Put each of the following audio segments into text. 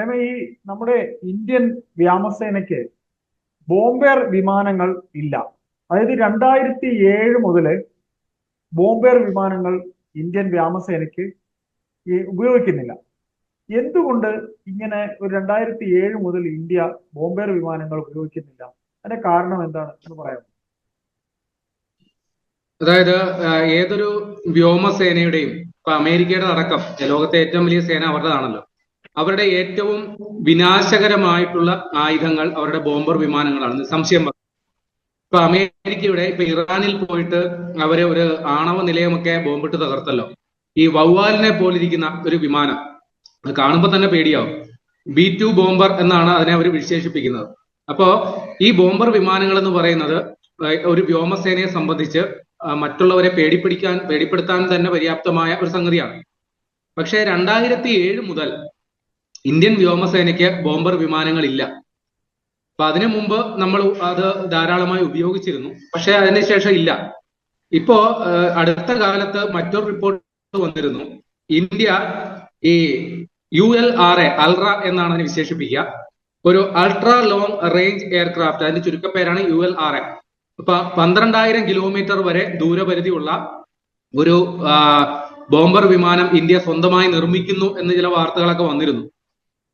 പ്രേമ ഈ നമ്മുടെ ഇന്ത്യൻ വ്യോമസേനയ്ക്ക് ബോംബേർ വിമാനങ്ങൾ ഇല്ല. അതായത് രണ്ടായിരത്തി ഏഴ് മുതൽ ബോംബേർ വിമാനങ്ങൾ ഇന്ത്യൻ വ്യോമസേനയ്ക്ക് ഉപയോഗിക്കുന്നില്ല. എന്തുകൊണ്ട് ഇങ്ങനെ ഒരു രണ്ടായിരത്തി ഏഴ് മുതൽ ഇന്ത്യ ബോംബേർ വിമാനങ്ങൾ ഉപയോഗിക്കുന്നില്ല? അതിന്റെ കാരണം എന്താണ് എന്ന് പറയാം അതായത് ഏതൊരു വ്യോമസേനയുടെയും ഇപ്പൊ അമേരിക്കയുടെ അടക്കം ലോകത്തെ ഏറ്റവും വലിയ സേന അവരുടേതാണല്ലോ. അവരുടെ ഏറ്റവും വിനാശകരമായിട്ടുള്ള ആയുധങ്ങൾ അവരുടെ ബോംബർ വിമാനങ്ങളാണ്. സംശയം. ഇപ്പൊ അമേരിക്കയുടെ ഇപ്പൊ ഇറാനിൽ പോയിട്ട് അവരെ ഒരു ആണവ നിലയമൊക്കെ ബോംബിട്ട് തകർത്തല്ലോ. ഈ വവ്വാലിനെ പോലിരിക്കുന്ന ഒരു വിമാനം അത് കാണുമ്പോൾ തന്നെ പേടിയാവും. ബി ടു ബോംബർ എന്നാണ് അതിനെ അവർ വിശേഷിപ്പിക്കുന്നത്. അപ്പോ ഈ ബോംബർ വിമാനങ്ങൾ എന്ന് പറയുന്നത് ഒരു വ്യോമസേനയെ സംബന്ധിച്ച് മറ്റുള്ളവരെ പേടിപ്പിടിക്കാൻ പേടിപ്പെടുത്താൻ തന്നെ പര്യാപ്തമായ ഒരു സംഗതിയാണ്. പക്ഷേ രണ്ടായിരത്തി ഏഴ് മുതൽ ഇന്ത്യൻ വ്യോമസേനയ്ക്ക് ബോംബർ വിമാനങ്ങളില്ല. അപ്പൊ അതിനു മുമ്പ് നമ്മൾ അത് ധാരാളമായി ഉപയോഗിച്ചിരുന്നു. പക്ഷെ അതിനുശേഷം ഇല്ല. ഇപ്പോ അടുത്ത കാലത്ത് മറ്റൊരു റിപ്പോർട്ട് വന്നിരുന്നു. ഇന്ത്യ ഈ യു എൽ ആർ എ അൽറ എന്നാണ് അതിനെ വിശേഷിപ്പിക്കുക. ഒരു അൾട്രാ ലോങ് റേഞ്ച് എയർക്രാഫ്റ്റ് അതിന്റെ ചുരുക്കപ്പേരാണ് യു എൽ ആർ എ അപ്പൊ പന്ത്രണ്ടായിരം കിലോമീറ്റർ വരെ ദൂരപരിധിയുള്ള ഒരു ബോംബർ വിമാനം ഇന്ത്യ സ്വന്തമായി നിർമ്മിക്കുന്നു എന്ന് ചില വാർത്തകളൊക്കെ വന്നിരുന്നു.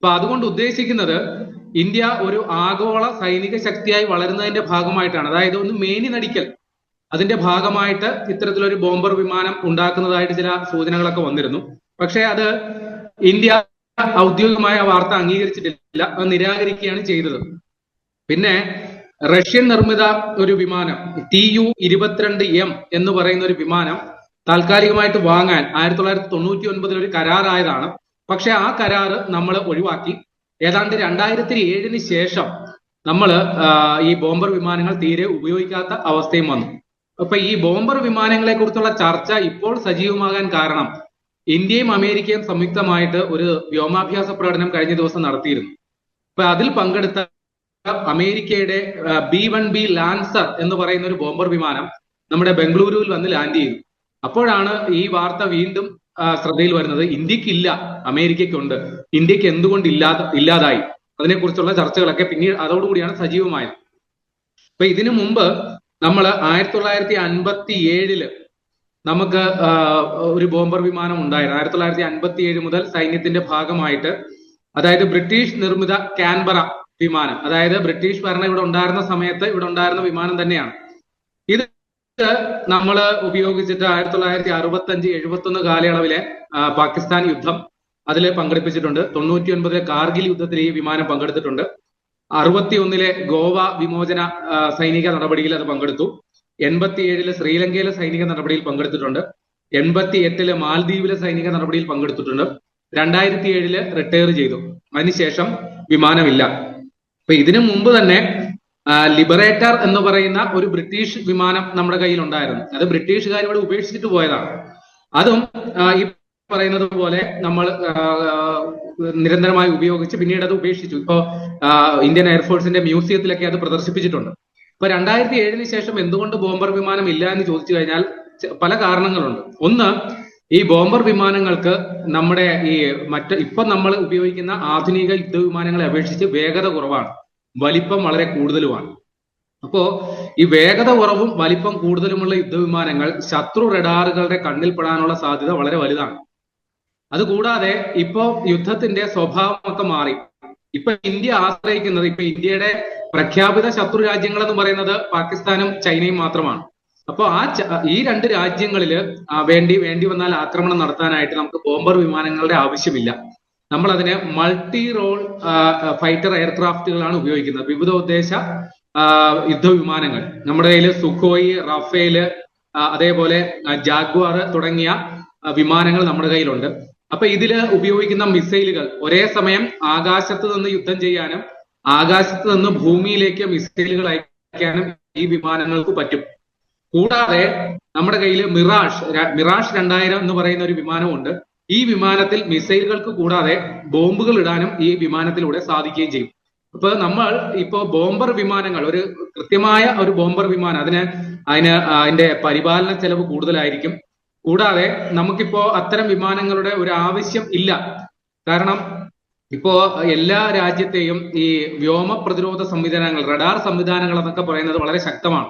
അപ്പൊ അതുകൊണ്ട് ഉദ്ദേശിക്കുന്നത് ഇന്ത്യ ഒരു ആഗോള സൈനിക ശക്തിയായി വളരുന്നതിന്റെ ഭാഗമായിട്ടാണ്. അതായത് ഒന്ന് മേനി നടിക്കൽ. അതിന്റെ ഭാഗമായിട്ട് ഇത്തരത്തിലൊരു ബോംബർ വിമാനം ഉണ്ടാക്കുന്നതായിട്ട് ചില സൂചനകളൊക്കെ വന്നിരുന്നു. പക്ഷേ അത് ഇന്ത്യ ഔദ്യോഗികമായ വാർത്ത അംഗീകരിച്ചിട്ടില്ല. അത് നിരാകരിക്കുകയാണ് ചെയ്തത്. പിന്നെ റഷ്യൻ നിർമ്മിത ഒരു വിമാനം ടി യു ഇരുപത്തിരണ്ട് എം എന്ന് പറയുന്ന ഒരു വിമാനം താൽക്കാലികമായിട്ട് വാങ്ങാൻ ആയിരത്തി തൊള്ളായിരത്തി തൊണ്ണൂറ്റി ഒൻപതിൽ ഒരു കരാറായതാണ്. പക്ഷെ ആ കരാറ് നമ്മൾ ഒഴിവാക്കി. ഏതാണ്ട് രണ്ടായിരത്തി ഏഴിന് ശേഷം നമ്മൾ ഈ ബോംബർ വിമാനങ്ങൾ തീരെ ഉപയോഗിക്കാത്ത അവസ്ഥയും വന്നു. അപ്പൊ ഈ ബോംബർ വിമാനങ്ങളെ കുറിച്ചുള്ള ചർച്ച ഇപ്പോൾ സജീവമാകാൻ കാരണം ഇന്ത്യയും അമേരിക്കയും സംയുക്തമായിട്ട് ഒരു വ്യോമാഭ്യാസ പ്രകടനം കഴിഞ്ഞ ദിവസം നടത്തിയിരുന്നു. അപ്പൊ അതിൽ പങ്കെടുത്ത അമേരിക്കയുടെ ബി വൺ ബി ലാൻസർ എന്ന് പറയുന്ന ഒരു ബോംബർ വിമാനം നമ്മുടെ ബംഗളൂരുവിൽ വന്ന് ലാൻഡ് ചെയ്തു. അപ്പോഴാണ് ഈ വാർത്ത വീണ്ടും ശ്രദ്ധയിൽ വരുന്നത് ഇന്ത്യയ്ക്ക് ഇന്ത്യക്കില്ല അമേരിക്കയ്ക്കുണ്ട്. ഇന്ത്യയ്ക്ക് എന്തുകൊണ്ട് ഇല്ലാതെ ഇല്ലാതായി? അതിനെക്കുറിച്ചുള്ള ചർച്ചകളൊക്കെ പിന്നീട് അതോടുകൂടിയാണ് സജീവമായത്. അപ്പൊ ഇതിനു മുമ്പ് നമ്മൾ ആയിരത്തി തൊള്ളായിരത്തി അൻപത്തി ഏഴിൽ നമുക്ക് ഒരു ബോംബർ വിമാനം ഉണ്ടായിരുന്നു. ആയിരത്തി തൊള്ളായിരത്തി അൻപത്തി ഏഴ് മുതൽ സൈന്യത്തിന്റെ ഭാഗമായിട്ട് അതായത് ബ്രിട്ടീഷ് നിർമ്മിത കാൻബറ വിമാനം അതായത് ബ്രിട്ടീഷ് ഭരണം ഇവിടെ ഉണ്ടായിരുന്ന സമയത്ത് ഇവിടെ ഉണ്ടായിരുന്ന വിമാനം തന്നെയാണ്. ഇത് നമ്മൾ ഉപയോഗിച്ചിട്ട് ആയിരത്തി തൊള്ളായിരത്തി അറുപത്തി അഞ്ച് എഴുപത്തി ഒന്ന് കാലയളവിലെ പാകിസ്ഥാൻ യുദ്ധം അതിൽ പങ്കെടുപ്പിച്ചിട്ടുണ്ട്. തൊണ്ണൂറ്റി ഒൻപതിലെ കാർഗിൽ യുദ്ധത്തിൽ ഈ വിമാനം പങ്കെടുത്തിട്ടുണ്ട്. അറുപത്തി ഒന്നിലെ ഗോവ വിമോചന സൈനിക നടപടിയിൽ അത് പങ്കെടുത്തു. എൺപത്തി ഏഴിലെ ശ്രീലങ്കയിലെ സൈനിക നടപടിയിൽ പങ്കെടുത്തിട്ടുണ്ട്. എൺപത്തി എട്ടിലെ മാൽദ്വീപിലെ സൈനിക നടപടിയിൽ പങ്കെടുത്തിട്ടുണ്ട്. രണ്ടായിരത്തി ഏഴിൽ റിട്ടയർ ചെയ്തു. അതിനുശേഷം വിമാനമില്ല. അപ്പൊ ഇതിനു മുമ്പ് തന്നെ ലിബറേറ്റർ എന്ന് പറയുന്ന ഒരു ബ്രിട്ടീഷ് വിമാനം നമ്മുടെ കയ്യിൽ ഉണ്ടായിരുന്നു അത് ബ്രിട്ടീഷുകാർ ഇവിടെ ഉപേക്ഷിച്ചിട്ട് പോയതാണ്. അതും ഈ പറയുന്നത് പോലെ നമ്മൾ നിരന്തരമായി ഉപയോഗിച്ച് പിന്നീട് അത് ഉപേക്ഷിച്ചു. ഇപ്പോ ഇന്ത്യൻ എയർഫോഴ്സിന്റെ മ്യൂസിയത്തിലൊക്കെ അത് പ്രദർശിപ്പിച്ചിട്ടുണ്ട്. ഇപ്പൊ രണ്ടായിരത്തി ഏഴിന് ശേഷം എന്തുകൊണ്ട് ബോംബർ വിമാനം ഇല്ല എന്ന് ചോദിച്ചു കഴിഞ്ഞാൽ പല കാരണങ്ങളുണ്ട്. ഒന്ന് ഈ ബോംബർ വിമാനങ്ങൾക്ക് നമ്മുടെ ഈ മറ്റ് ഇപ്പൊ നമ്മൾ ഉപയോഗിക്കുന്ന ആധുനിക യുദ്ധ വിമാനങ്ങളെ അപേക്ഷിച്ച് വേഗത കുറവാണ്. വലിപ്പം വളരെ കൂടുതലുമാണ്. അപ്പോ ഈ വേഗത കുറവും വലിപ്പം കൂടുതലുമുള്ള യുദ്ധവിമാനങ്ങൾ ശത്രു റഡാറുകളുടെ കണ്ണിൽപ്പെടാനുള്ള സാധ്യത വളരെ വലുതാണ്. അതുകൂടാതെ ഇപ്പോ യുദ്ധത്തിന്റെ സ്വഭാവമൊക്കെ മാറി. ഇപ്പൊ ഇന്ത്യ ആശ്രയിക്കുന്നത് ഇപ്പൊ ഇന്ത്യയുടെ പ്രഖ്യാപിത ശത്രു രാജ്യങ്ങൾ എന്ന് പറയുന്നത് പാകിസ്ഥാനും ചൈനയും മാത്രമാണ്. അപ്പൊ ആ ഈ രണ്ട് രാജ്യങ്ങളിൽ വേണ്ടി വേണ്ടി വന്നാൽ ആക്രമണം നടത്താനായിട്ട് നമുക്ക് ബോംബർ വിമാനങ്ങളുടെ ആവശ്യമില്ല. നമ്മൾ അതിനെ മൾട്ടി റോൾ ഫൈറ്റർ എയർക്രാഫ്റ്റുകളാണ് ഉപയോഗിക്കുന്നത്. വിവിധ ഉദ്ദേശ യുദ്ധവിമാനങ്ങൾ. നമ്മുടെ കയ്യിൽ സുഖോയ് റഫേൽ അതേപോലെ ജാഗ്വാർ തുടങ്ങിയ വിമാനങ്ങൾ നമ്മുടെ കയ്യിലുണ്ട്. അപ്പൊ ഇതിൽ ഉപയോഗിക്കുന്ന മിസൈലുകൾ ഒരേ സമയം ആകാശത്ത് നിന്ന് യുദ്ധം ചെയ്യാനും ആകാശത്ത് നിന്ന് ഭൂമിയിലേക്ക് മിസൈലുകൾ അയക്കാനും ഈ വിമാനങ്ങൾക്ക് പറ്റും. കൂടാതെ നമ്മുടെ കയ്യിൽ മിറാഷ് മിറാഷ് രണ്ടായിരം എന്ന് പറയുന്ന ഒരു വിമാനമുണ്ട്. ഈ വിമാനത്തിൽ മിസൈലുകൾക്ക് കൂടാതെ ബോംബുകൾ ഇടാനും ഈ വിമാനത്തിലൂടെ സാധിക്കുകയും ചെയ്യും. ഇപ്പൊ നമ്മൾ ഇപ്പോ ബോംബർ വിമാനങ്ങൾ ഒരു കൃത്യമായ ഒരു ബോംബർ വിമാനം അതിന് അതിന് അതിന്റെ പരിപാലന ചെലവ് കൂടുതലായിരിക്കും. കൂടാതെ നമുക്കിപ്പോ അത്തരം വിമാനങ്ങളുടെ ഒരു ആവശ്യം ഇല്ല. കാരണം ഇപ്പോ എല്ലാ രാജ്യത്തെയും ഈ വ്യോമ പ്രതിരോധ സംവിധാനങ്ങൾ റഡാർ സംവിധാനങ്ങൾ എന്നൊക്കെ പറയുന്നത് വളരെ ശക്തമാണ്.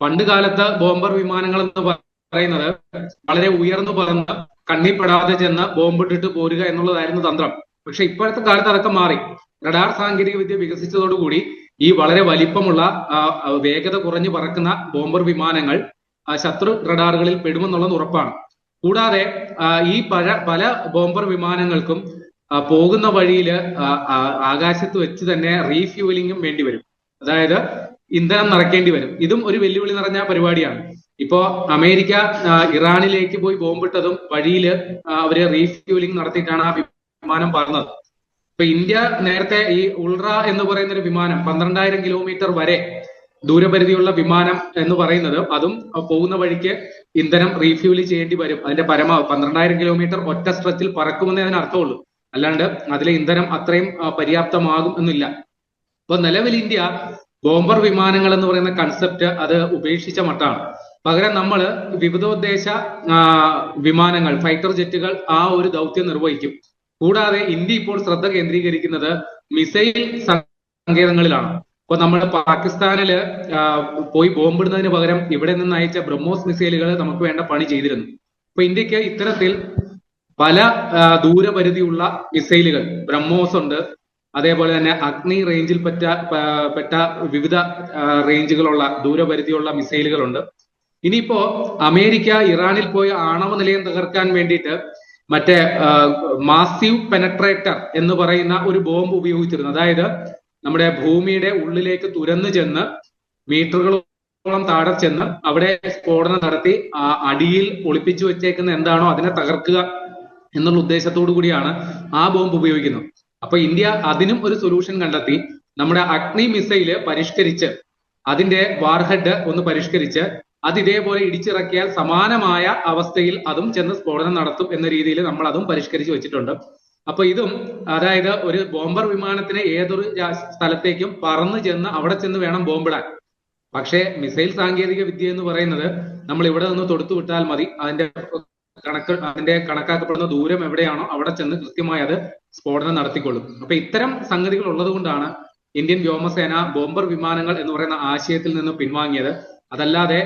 പണ്ട് കാലത്ത് ബോംബർ വിമാനങ്ങൾ എന്ന് പറയുന്നത് വളരെ ഉയർന്നു പറന്ന് കണ്ണിപ്പെടാതെ ചെന്ന് ബോംബിട്ടിട്ട് പോരുക എന്നുള്ളതായിരുന്നു തന്ത്രം. പക്ഷെ ഇപ്പോഴത്തെ കാലത്ത് അതൊക്കെ മാറി. റഡാർ സാങ്കേതിക വിദ്യ വികസിച്ചതോടുകൂടി ഈ വളരെ വലിപ്പമുള്ള വേഗത കുറഞ്ഞു പറക്കുന്ന ബോംബർ വിമാനങ്ങൾ ശത്രു റഡാറുകളിൽ പെടുമെന്നുള്ളത് ഉറപ്പാണ്. കൂടാതെ ഈ പല പല ബോംബർ വിമാനങ്ങൾക്കും പോകുന്ന വഴിയിൽ ആകാശത്ത് വെച്ച് തന്നെ റീഫ്യൂവലിംഗും വേണ്ടി വരും അതായത് ഇന്ധനം നിറയ്ക്കേണ്ടി വരും. ഇതും ഒരു വെല്ലുവിളി നിറഞ്ഞ പരിപാടിയാണ്. ഇപ്പോ അമേരിക്ക ഇറാനിലേക്ക് പോയി ബോംബിട്ടതും വഴിയിൽ അവർ റീഫ്യൂലിംഗ് നടത്തിയിട്ടാണ് ആ വിമാനം പറഞ്ഞത്. ഇപ്പൊ ഇന്ത്യ നേരത്തെ ഈ ഉൾറ എന്ന് പറയുന്ന ഒരു വിമാനം പന്ത്രണ്ടായിരം കിലോമീറ്റർ വരെ ദൂരപരിധിയുള്ള വിമാനം എന്ന് പറയുന്നത് അതും പോകുന്ന വഴിക്ക് ഇന്ധനം റീഫ്യൂൽ ചെയ്യേണ്ടി വരും. അതിന്റെ പരമാവധി പന്ത്രണ്ടായിരം കിലോമീറ്റർ ഒറ്റ സ്ട്രെച്ചിൽ പറക്കുമെന്നേ അതിന് അർത്ഥമുള്ളൂ. അല്ലാണ്ട് അതിലെ ഇന്ധനം അത്രയും പര്യാപ്തമാകും എന്നില്ല. അപ്പൊ നിലവിൽ ഇന്ത്യ ബോംബർ വിമാനങ്ങൾ എന്ന് പറയുന്ന കൺസെപ്റ്റ് അത് ഉപേക്ഷിച്ച മട്ടാണ്. പകരം നമ്മൾ വിവിധോദ്ദേശ വിമാനങ്ങൾ ഫൈറ്റർ ജെറ്റുകൾ ആ ഒരു ദൗത്യം നിർവഹിക്കും. കൂടാതെ ഇന്ത്യ ഇപ്പോൾ ശ്രദ്ധ കേന്ദ്രീകരിക്കുന്നത് മിസൈൽ സങ്കേതങ്ങളിലാണ്. ഇപ്പൊ നമ്മൾ പാകിസ്ഥാനിൽ പോയി ബോംബിടുന്നതിന് പകരം ഇവിടെ നിന്ന് അയച്ച ബ്രഹ്മോസ് മിസൈലുകൾ നമുക്ക് വേണ്ട പണി ചെയ്തിരുന്നു. അപ്പൊ ഇന്ത്യയ്ക്ക് ഇത്തരത്തിൽ പല ദൂരപരിധിയുള്ള മിസൈലുകൾ ബ്രഹ്മോസ് ഉണ്ട്. അതേപോലെ തന്നെ അഗ്നി റേഞ്ചിൽ പറ്റ പെട്ട വിവിധ റേഞ്ചുകളുള്ള ദൂരപരിധിയുള്ള മിസൈലുകളുണ്ട് ഇനിയിപ്പോ അമേരിക്ക ഇറാനിൽ പോയി ആണവ നിലയം തകർക്കാൻ വേണ്ടിയിട്ട് മറ്റേ മാസീവ് പെനട്രേറ്റർ എന്ന് പറയുന്ന ഒരു ബോംബ് ഉപയോഗിച്ചിരുന്നു. അതായത് നമ്മുടെ ഭൂമിയുടെ ഉള്ളിലേക്ക് തുരന്നു ചെന്ന് മീറ്ററുകളോളം താഴെ ചെന്ന് അവിടെ സ്ഫോടനം നടത്തി ആ അടിയിൽ ഒളിപ്പിച്ചു വെച്ചേക്കുന്ന എന്താണോ അതിനെ തകർക്കുക എന്നുള്ള ഉദ്ദേശത്തോടു കൂടിയാണ് ആ ബോംബ് ഉപയോഗിക്കുന്നത്. അപ്പൊ ഇന്ത്യ അതിനും ഒരു സൊല്യൂഷൻ കണ്ടെത്തി. നമ്മുടെ അഗ്നി മിസൈൽ പരിഷ്കരിച്ച് അതിന്റെ വാർഹെഡ് ഒന്ന് പരിഷ്കരിച്ച് അത് ഇതേപോലെ ഇടിച്ചിറക്കിയാൽ സമാനമായ അവസ്ഥയിൽ അതും ചെന്ന് സ്ഫോടനം നടത്തും എന്ന രീതിയിൽ നമ്മൾ അതും പരിഷ്കരിച്ച് വെച്ചിട്ടുണ്ട്. അപ്പൊ ഇതും അതായത് ഒരു ബോംബർ വിമാനത്തിന് ഏതൊരു സ്ഥലത്തേക്കും പറന്നു ചെന്ന് അവിടെ ചെന്ന് വേണം ബോംബിടാൻ. പക്ഷേ മിസൈൽ സാങ്കേതിക വിദ്യ എന്ന് പറയുന്നത് നമ്മൾ ഇവിടെ നിന്ന് തൊടുത്തു വിട്ടാൽ മതി. അതിന്റെ കണക്ക് അതിന്റെ കണക്കാക്കപ്പെടുന്ന ദൂരം എവിടെയാണോ അവിടെ ചെന്ന് കൃത്യമായി അത് സ്ഫോടനം നടത്തിക്കൊള്ളും. അപ്പൊ ഇത്തരം സംഗതികൾ ഉള്ളത് കൊണ്ടാണ് ഇന്ത്യൻ വ്യോമസേന ബോംബർ വിമാനങ്ങൾ എന്ന് പറയുന്ന ആശയത്തിൽ നിന്ന് പിൻവാങ്ങിയത്. അതല്ലാതെ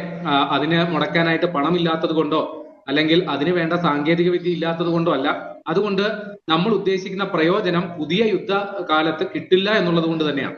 അതിന് മുടക്കാനായിട്ട് പണമില്ലാത്തത് കൊണ്ടോ അല്ലെങ്കിൽ അതിന് വേണ്ട സാങ്കേതിക വിദ്യ ഇല്ലാത്തത് കൊണ്ടോ അല്ല. അതുകൊണ്ട് നമ്മൾ ഉദ്ദേശിക്കുന്ന പ്രയോജനം പുതിയ യുദ്ധ കാലത്ത് കിട്ടില്ല എന്നുള്ളത് കൊണ്ട് തന്നെയാണ്.